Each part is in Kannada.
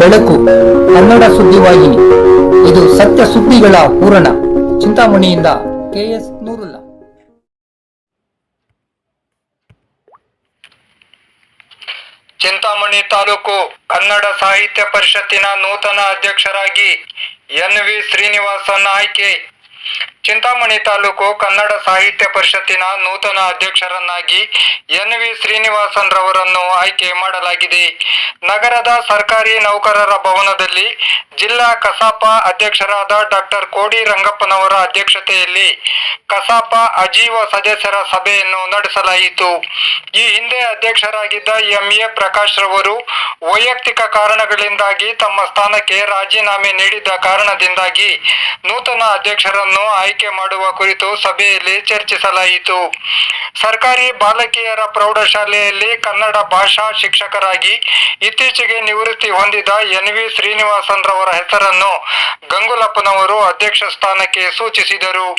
ಬೆಳಕು ಕನ್ನಡ ಸುದ್ದಿವಾಹಿನಿ ಇದು ಸತ್ಯ ಸುದ್ದಿಗಳ ಪೂರಣ ಚಿಂತಾಮಣಿಯಿಂದ ಕೆಎಸ್ ನೂರುಲ್ಲ. ಚಿಂತಾಮಣಿ ತಾಲೂಕು ಕನ್ನಡ ಸಾಹಿತ್ಯ ಪರಿಷತ್ತಿನ ನೂತನ ಅಧ್ಯಕ್ಷರಾಗಿ ಎನ್ ವಿ ಶ್ರೀನಿವಾಸನ್ ಆಯ್ಕೆ. ಚಿಂತಾಮಣಿ ತಾಲೂಕು ಕನ್ನಡ ಸಾಹಿತ್ಯ ಪರಿಷತ್ತಿನ ನೂತನ ಅಧ್ಯಕ್ಷರನ್ನಾಗಿ ಎನ್ ವಿ ಶ್ರೀನಿವಾಸನ್ ರವರನ್ನು ಆಯ್ಕೆ ಮಾಡಲಾಗಿದೆ. ನಗರದ ಸರ್ಕಾರಿ ನೌಕರರ ಭವನದಲ್ಲಿ ಜಿಲ್ಲಾ ಕಸಾಪ ಅಧ್ಯಕ್ಷರಾದ ಡಾಕ್ಟರ್ ಕೋಡಿ ರಂಗಪ್ಪನವರ ಅಧ್ಯಕ್ಷತೆಯಲ್ಲಿ ಕಸಾಪ ಅಜೀವ ಸದಸ್ಯರ ಸಭೆಯನ್ನು ನಡೆಸಲಾಯಿತು. ಈ ಹಿಂದೆ ಅಧ್ಯಕ್ಷರಾಗಿದ್ದ ಎಂಎ ಪ್ರಕಾಶ್ ರವರು ವೈಯಕ್ತಿಕ ಕಾರಣಗಳಿಂದಾಗಿ ತಮ್ಮ ಸ್ಥಾನಕ್ಕೆ ರಾಜೀನಾಮೆ ನೀಡಿದ್ದ ಕಾರಣದಿಂದಾಗಿ ನೂತನ ಅಧ್ಯಕ್ಷರನ್ನು ಆಯ್ಕೆ ಮಾಡುವ ಕುರಿತು ಸಭೆಯಲ್ಲಿ ಚರ್ಚಿಸಲಾಯಿತು. ಸರ್ಕಾರಿ ಬಾಲಕಿಯರ ಪ್ರೌಢಶಾಲೆಯಲ್ಲಿ ಕನ್ನಡ ಭಾಷಾ ಶಿಕ್ಷಕರಾಗಿ ಇತ್ತೀಚೆಗೆ ನಿವೃತ್ತಿ ಹೊಂದಿದ ಎನ್ ವಿ ಶ್ರೀನಿವಾಸನ್ ರವರ ಹೆಸರನ್ನು ಗಂಗುಲಪ್ಪನವರು ಅಧ್ಯಕ್ಷ ಸ್ಥಾನಕ್ಕೆ ಸೂಚಿಸಿದರು.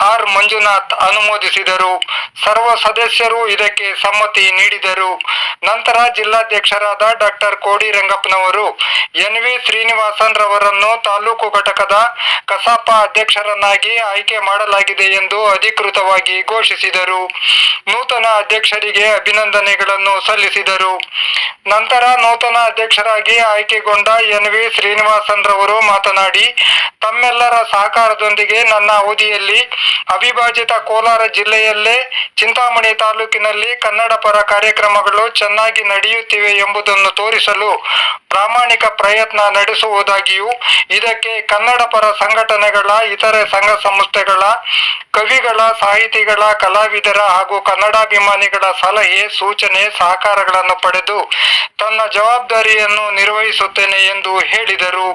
ಆರ್ ಮಂಜುನಾಥ್ ಅನುಮೋದಿಸಿದರು. ಸರ್ವ ಸದಸ್ಯರು ಇದಕ್ಕೆ ಸಮ್ಮತಿ ನೀಡಿದರು. ನಂತರ ಜಿಲ್ಲಾಧ್ಯಕ್ಷರಾದ ಡಾಕ್ಟರ್ ಕೋಡಿ ರಂಗಪ್ಪನವರು ಎನ್ ವಿ ಶ್ರೀನಿವಾಸನ್ ರವರನ್ನು ತಾಲೂಕು ಘಟಕದ ಕಸಾಪ ಅಧ್ಯಕ್ಷರನ್ನಾಗಿ ಆಯ್ಕೆ ಮಾಡಲಾಗಿದೆ ಎಂದು ಅಧಿಕೃತವಾಗಿ ಘೋಷಿಸಿದರು. ನೂತನ ಅಧ್ಯಕ್ಷರಿಗೆ ಅಭಿನಂದನೆಗಳನ್ನು ಸಲ್ಲಿಸಿದರು. ನಂತರ ನೂತನ ಅಧ್ಯಕ್ಷರಾಗಿ ಆಯ್ಕೆಗೊಂಡ ಎನ್ ವಿ ಶ್ರೀನಿವಾಸನ್ ರವರು ಮಾತನಾಡಿ, ತಮ್ಮೆಲ್ಲರ ಸಹಕಾರದೊಂದಿಗೆ ನನ್ನ ಅವಧಿಯಲ್ಲಿ ಅವಿಭಾಜಿತ ಕೋಲಾರ ಜಿಲ್ಲೆಯಲ್ಲೇ ಚಿಂತಾಮಣಿ ತಾಲೂಕಿನಲ್ಲಿ ಕನ್ನಡ ಪರ ಕಾರ್ಯಕ್ರಮಗಳು ಚೆನ್ನಾಗಿ ನಡೆಯುತ್ತಿವೆ ಎಂಬುದನ್ನು ತೋರಿಸಲು ಪ್ರಾಮಾಣಿಕ ಪ್ರಯತ್ನ ನಡೆಸುವುದಾಗಿಯೂ, ಇದಕ್ಕೆ ಕನ್ನಡ ಪರ ಸಂಘಟನೆಗಳ, ಇತರೆ ಸಂಘ ಸಂಸ್ಥೆಗಳ ಕವಿಗಳ, ಸಾಹಿತಿಗಳ, ಕಲಾವಿದರ ಹಾಗೂ ಕನ್ನಡಾಭಿಮಾನಿಗಳ ಸಲಹೆ, ಸೂಚನೆ, ಸಹಕಾರಗಳನ್ನು ಪಡೆದು ತನ್ನ ಜವಾಬ್ದಾರಿಯನ್ನು ನಿರ್ವಹಿಸುತ್ತೇನೆ ಎಂದು ಹೇಳಿದರು.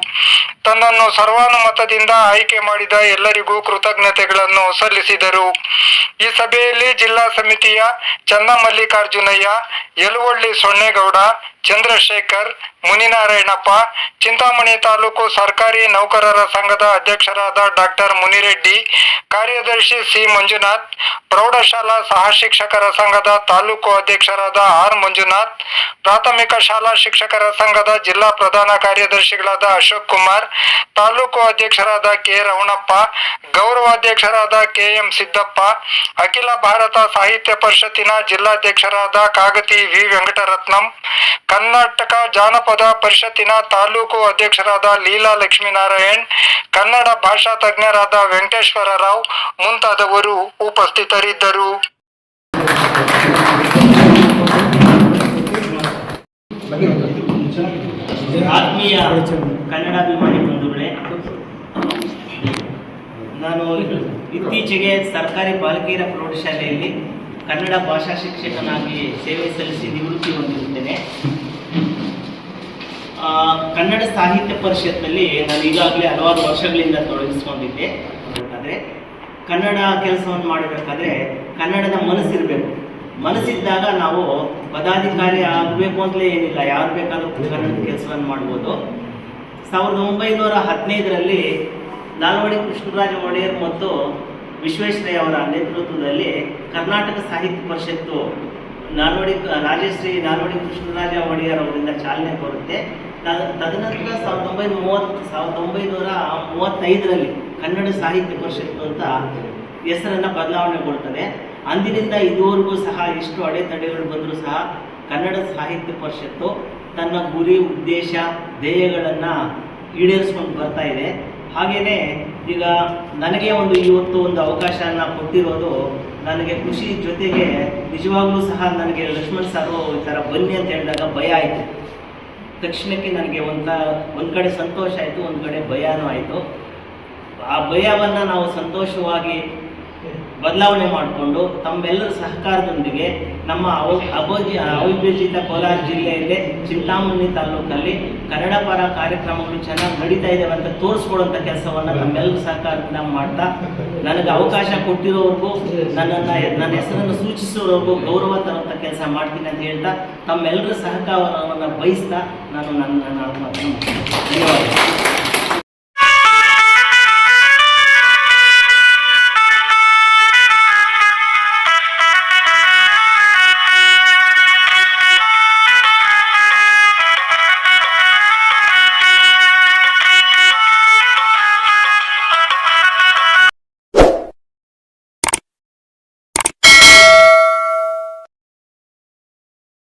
ತನ್ನನ್ನು ಸರ್ವಾನುಮತದಿಂದ ಆಯ್ಕೆ ಮಾಡಿದ ಎಲ್ಲರಿಗೂ ಕೃತಜ್ಞತೆಗಳನ್ನು ಸಲ್ಲಿಸಿದರು. ಈ ಸಭೆಯಲ್ಲಿ ಜಿಲ್ಲಾ ಸಮಿತಿಯ ಚನ್ನಮಲ್ಲಿಕಾರ್ಜುನಯ್ಯ, ಯಲುವಳ್ಳಿ ಸೊನ್ನೇಗೌಡ ಚಂದ್ರಶೇಖರ್, ಮುನಿನಾರಾಯಣಪ್ಪ, ಚಿಂತಾಮಣಿ ತಾಲೂಕು ಸರ್ಕಾರಿ ನೌಕರರ ಸಂಘದ ಅಧ್ಯಕ್ಷರಾದ ಡಾಕ್ಟರ್ ಮುನಿರೆಡ್ಡಿ, ಕಾರ್ಯದರ್ಶಿ ಸಿ ಮಂಜುನಾಥ್, ಪ್ರೌಢಶಾಲಾ ಸಹ ಶಿಕ್ಷಕರ ಸಂಘದ ತಾಲೂಕು ಅಧ್ಯಕ್ಷರಾದ ಆರ್ ಮಂಜುನಾಥ್, ಪ್ರಾಥಮಿಕ ಶಾಲಾ ಶಿಕ್ಷಕರ ಸಂಘದ ಜಿಲ್ಲಾ ಪ್ರಧಾನ ಕಾರ್ಯದರ್ಶಿಗಳಾದ ಅಶೋಕ್ ಕುಮಾರ್, ತಾಲೂಕು ಅಧ್ಯಕ್ಷರಾದ ಕೆ ರಮಣಪ್ಪ ಗೌರವಾಧ್ಯಕ್ಷರಾದ ಕೆ ಎಂ ಸಿದ್ದಪ್ಪ, ಅಖಿಲ ಭಾರತ ಸಾಹಿತ್ಯ ಪರಿಷತ್ತಿನ ಜಿಲ್ಲಾಧ್ಯಕ್ಷರಾದ ಕಾಗತಿ ವಿ ವೆಂಕಟರತ್ನಂ ಕರ್ನಾಟಕ ಜಾನಪದ ಪರಿಷತ್ತಿನ ತಾಲೂಕು ಅಧ್ಯಕ್ಷರಾದ ಲೀಲಾ ಲಕ್ಷ್ಮೀನಾರಾಯಣ್, ಕನ್ನಡ ಭಾಷಾ ತಜ್ಞರಾದ ವೆಂಕಟೇಶ್ವರ ರಾವ್ ಮುಂತಾದವರು ಉಪಸ್ಥಿತರಿದ್ದರು. ಆತ್ಮೀಯ ಕನ್ನಡಾಭಿಮಾನಿ ಬಂಧುಗಳೇ, ನಾನು ಇತ್ತೀಚೆಗೆ ಸರ್ಕಾರಿ ಬಾಲಕಿಯರ ಪ್ರೌಢಶಾಲೆಯಲ್ಲಿ ಕನ್ನಡ ಭಾಷಾ ಶಿಕ್ಷಕನಾಗಿ ಸೇವೆ ಸಲ್ಲಿಸಿ ನಿವೃತ್ತಿ ಹೊಂದಿರುತ್ತೇನೆ. ಕನ್ನಡ ಸಾಹಿತ್ಯ ಪರಿಷತ್ನಲ್ಲಿ ನಾನು ಈಗಾಗಲೇ ಹಲವಾರು ವರ್ಷಗಳಿಂದ ತೊಡಗಿಸ್ಕೊಂಡಿದ್ದೆ. ಆದರೆ ಕನ್ನಡ ಕೆಲಸವನ್ನು ಮಾಡಬೇಕಾದ್ರೆ ಕನ್ನಡದ ಮನಸ್ಸಿರಬೇಕು. ಮನಸ್ಸಿದ್ದಾಗ ನಾವು ಪದಾಧಿಕಾರಿ ಆಗಬೇಕು ಅಂತಲೇ ಏನಿಲ್ಲ. ಯಾರು ಬೇಕಾದರೂ ಕನ್ನಡದ ಕೆಲಸವನ್ನು ಮಾಡ್ಬೋದು. ಸಾವಿರದ ಒಂಬೈನೂರ ಹದಿನೈದರಲ್ಲಿ ನಾಲ್ವಡಿ ಕೃಷ್ಣರಾಜ ಒಡೆಯರ್ ಮತ್ತು ವಿಶ್ವೇಶ್ವರಯ್ಯ ಅವರ ನೇತೃತ್ವದಲ್ಲಿ ಕರ್ನಾಟಕ ಸಾಹಿತ್ಯ ಪರಿಷತ್ತು ನಾಲ್ವಡಿ, ರಾಜಶ್ರೀ ನಾಲ್ವಡಿ ಕೃಷ್ಣರಾಜ ಒಡೆಯರ್ ಅವರಿಂದ ಚಾಲನೆ ಬರುತ್ತೆ ತದ- ತದನಂತರ ಸಾವಿರದ ಒಂಬೈನೂರ ಮೂವತ್ತು, ಸಾವಿರದ ಒಂಬೈನೂರ ಮೂವತ್ತೈದರಲ್ಲಿ ಕನ್ನಡ ಸಾಹಿತ್ಯ ಪರಿಷತ್ತು ಅಂತ ಹೆಸರನ್ನು ಬದಲಾವಣೆಗೊಳ್ತದೆ ಅಂದಿನಿಂದ ಇದುವರೆಗೂ ಸಹ ಎಷ್ಟು ಅಡೆತಡೆಗಳು ಬಂದರೂ ಸಹ ಕನ್ನಡ ಸಾಹಿತ್ಯ ಪರಿಷತ್ತು ತನ್ನ ಗುರಿ, ಉದ್ದೇಶ, ಧ್ಯೇಯಗಳನ್ನು ಈಡೇರಿಸ್ಕೊಂಡು ಬರ್ತಾ ಇದೆ. ಹಾಗೆಯೇ ಈಗ ನನಗೆ ಒಂದು ಇವತ್ತು ಒಂದು ಅವಕಾಶನ ಕೊಟ್ಟಿರೋದು ನನಗೆ ಖುಷಿ ಜೊತೆಗೆ ನಿಜವಾಗ್ಲೂ ಸಹ ನನಗೆ ಲಕ್ಷ್ಮಣ್ ಸಾರು ಈ ಥರ ಬನ್ನಿ ಅಂತ ಹೇಳಿದಾಗ ಭಯ ಆಯಿತು. ತಕ್ಷಣಕ್ಕೆ ನನಗೆ ಒಂದ ಒಂದು ಕಡೆ ಸಂತೋಷ ಆಯಿತು, ಒಂದು ಕಡೆ ಭಯನೂ ಆಯಿತು. ಆ ಭಯವನ್ನು ನಾವು ಸಂತೋಷವಾಗಿ ಬದಲಾವಣೆ ಮಾಡಿಕೊಂಡು ತಮ್ಮೆಲ್ಲರ ಸಹಕಾರದೊಂದಿಗೆ ನಮ್ಮ ಅಭೋಜಿ, ಅವಿಭಜಿತ ಕೋಲಾರ ಜಿಲ್ಲೆಯಲ್ಲೇ ಚಿಂತಾಮಣಿ ತಾಲೂಕಲ್ಲಿ ಕನ್ನಡ ಪರ ಕಾರ್ಯಕ್ರಮಗಳು ಚೆನ್ನಾಗಿ ನಡೀತಾ ಇದ್ದಾವೆ ಅಂತ ತೋರಿಸ್ಕೊಡುವಂಥ ಕೆಲಸವನ್ನು ತಮ್ಮೆಲ್ಲರ ಸಹಕಾರದಿಂದ ಮಾಡ್ತಾ, ನನಗೆ ಅವಕಾಶ ಕೊಟ್ಟಿರೋವರೆಗೂ, ನನ್ನನ್ನು, ನನ್ನ ಹೆಸರನ್ನು ಸೂಚಿಸಿರೋವರೆಗೂ ಗೌರವ ತರುವಂಥ ಕೆಲಸ ಮಾಡ್ತೀನಿ ಅಂತ ಹೇಳ್ತಾ, ತಮ್ಮೆಲ್ಲರ ಸಹಕಾರವನ್ನು ಬಯಸ್ತಾ ನಾನು ನನ್ನ ಧನ್ಯವಾದ